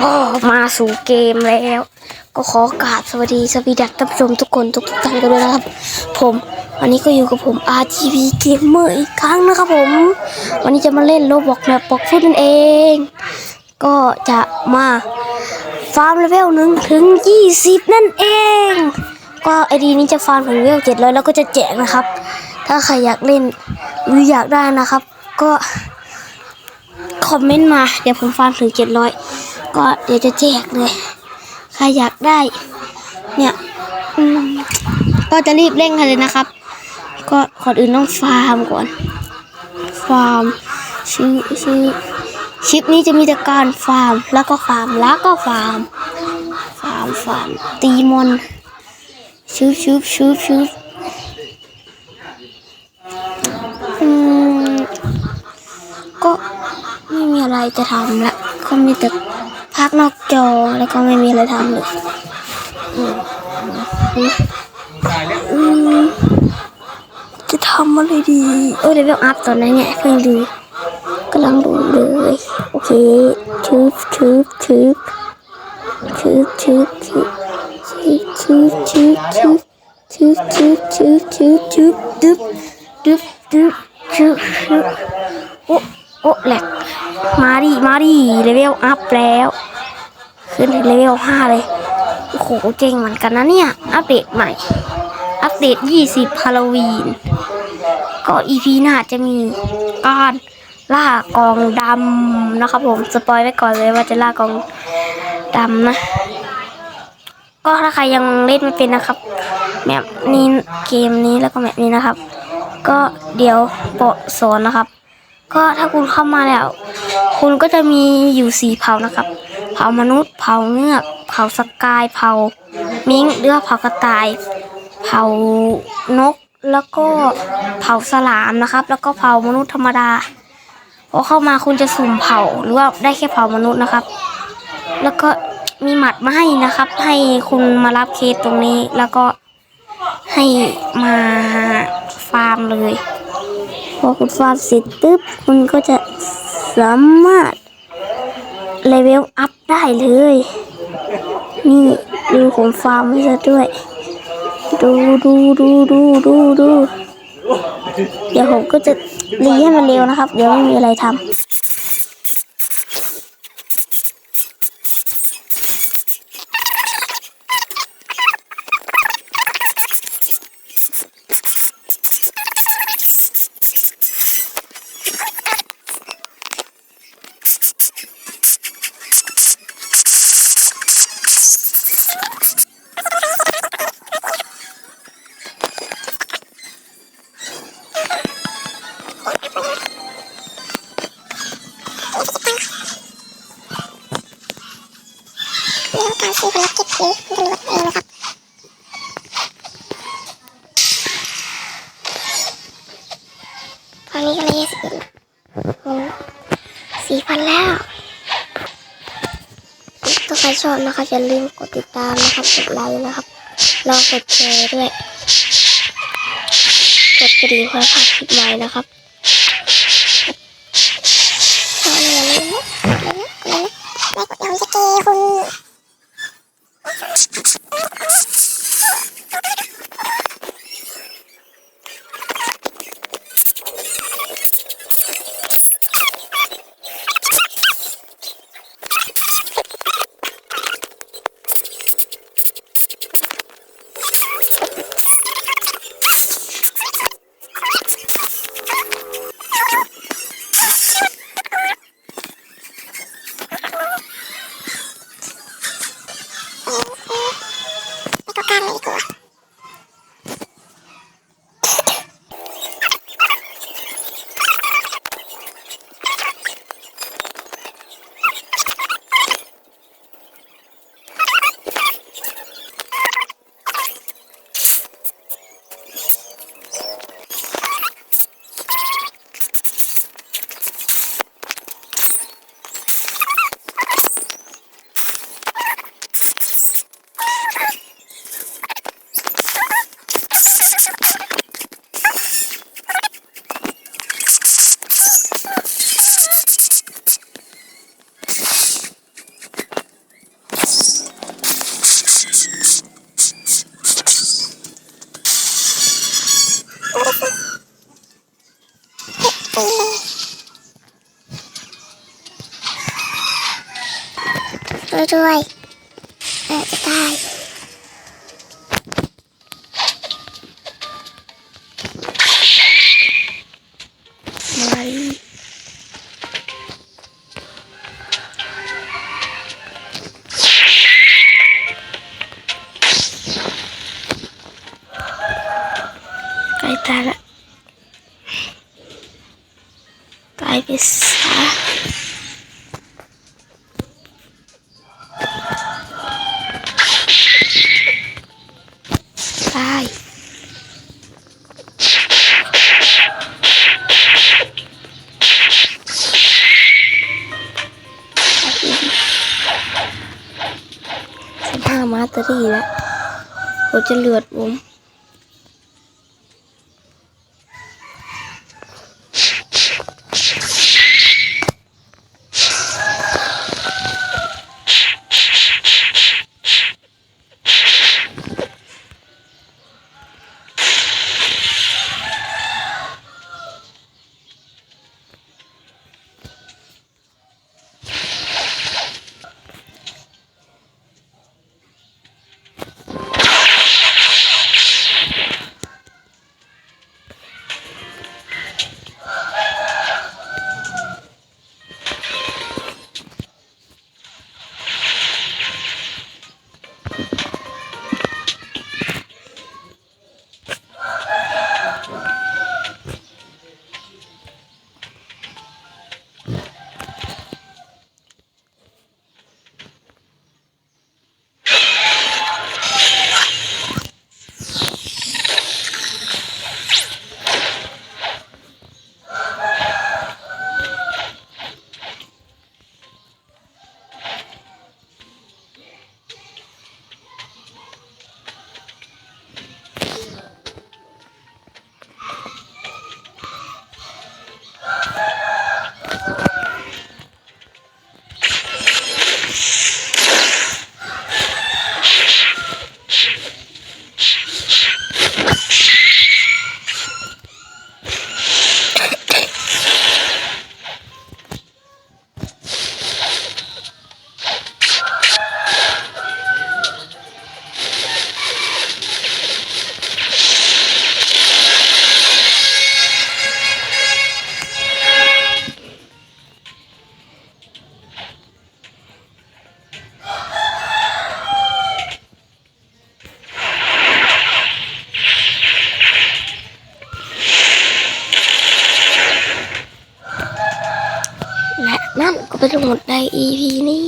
โอ้มาสู่เกมแล้ว ก็ขอกราบสวัสดีสวีดักท่านผู้ชมทุกคนทุกท่านกันด้วยนะครับ ผมวันนี้ก็อยู่กับผม RGB Gamer อีกครั้งนะครับผม วันนี้จะมาเล่นโลบอกแบบปอกฟุตนั่นเอง ก็จะมาฟาร์มเลเวลหนึ่งถึง 20 นั่นเอง ก็ไอดีนี้จะฟาร์มถึงเลเวล700 แล้วก็จะแจกนะครับ ถ้าใครอยากเล่นหรืออยากได้นะครับ ก็คอมเมนต์มาเดี๋ยวผมฟังถึงเจ็ดร้อย ก็เดี๋ยวจะแจกเลย ใครอยากได้ เนี่ยก็จะรีบเร่งกันเลยนะครับ ก็ก่อนอื่นต้องฟาร์มก่อน ฟาร์มชื่อชื่อคลิปนี้จะมีแต่การฟาร์ม แล้วก็ฟาร์ม แล้วก็ฟาร์ม ฟาร์ม ฟาร์ม ตีมอนชืบชืบชืบชืบอืม ก็ไม่มีอะไรจะทำละก็มีแต่ พักนอกจอแล้วก็ไม่มีอะไรทำเลยจะทำอะไรดีเออเลเวลอัพตอนนั้นเนี่ยเพิ่งดูกำลังดูเลย โอเคชืบชืบชืบชืบชืบชืบชืบชืบชืบชืบชืบชืบชืบชืบดึบดึบดึบชืบชืบโอ้โอ้แหลก มาดิ มาดิ เลเวลอัพแล้ว ขึ้นเลเวลห้าเลย โอ้โห เจ๋งเหมือนกันนะเนี่ย อัปเดตใหม่ อัปเดต20ฮาโลวีน ก็อีพีหน้าจะมีการล่ากองดำนะครับผม สปอยไว้ก่อนเลยว่าจะล่ากองดำนะ ก็ถ้าใครยังเล่นไม่เป็นนะครับแมปนี้เกมนี้แล้วก็แมปนี้นะครับ ก็เดี๋ยวโปะสอนนะครับ ก็ถ้าคุณเข้ามาแล้ว คุณก็จะมีอยู่สี่เผ่านะครับ เผ่ามนุษย์ เผ่าเงือก เผ่าสกาย เผ่ามิงเรือเผ่ากระต่าย เผ่านก แล้วก็เผ่าสลามนะครับ แล้วก็เผ่ามนุษย์ธรรมดา พอเข้ามาคุณจะสุ่มเผ่าหรือว่าได้แค่เผ่ามนุษย์นะครับ แล้วก็มีหมัดมาให้นะครับ ให้คุณมารับเคสตรงนี้ แล้วก็ให้มาฟาร์มเลย พอคุณฟาร์มเสร็จปุ๊บคุณก็จะสามารถเลเวลอัพได้เลย นี่ดูผมฟาร์มให้ซะด้วย ดูดูดูดูดูดูเดี๋ยวผมก็จะรีให้มันเร็วนะครับ เดี๋ยวไม่มีอะไรทำ แล้วการซื้อภารกิจนี้คุณตำรวจเองนะครับตอนนี้ก็เลยสี่สี่พันแล้วถ้าใครชอบนะครับอย่าลืมกดติดตามนะครับกดไลค์นะครับล้วกดแชร์ด้วยกดกระดิ่งเพื่อพลาดคลิปใหม่นะครับ México. ช่วยด้วยเออจะตาย ตายไปซะตายสิบห้ามาตรี่แล้วเราจะเลือดวม ทั้งหมดใน EP นี้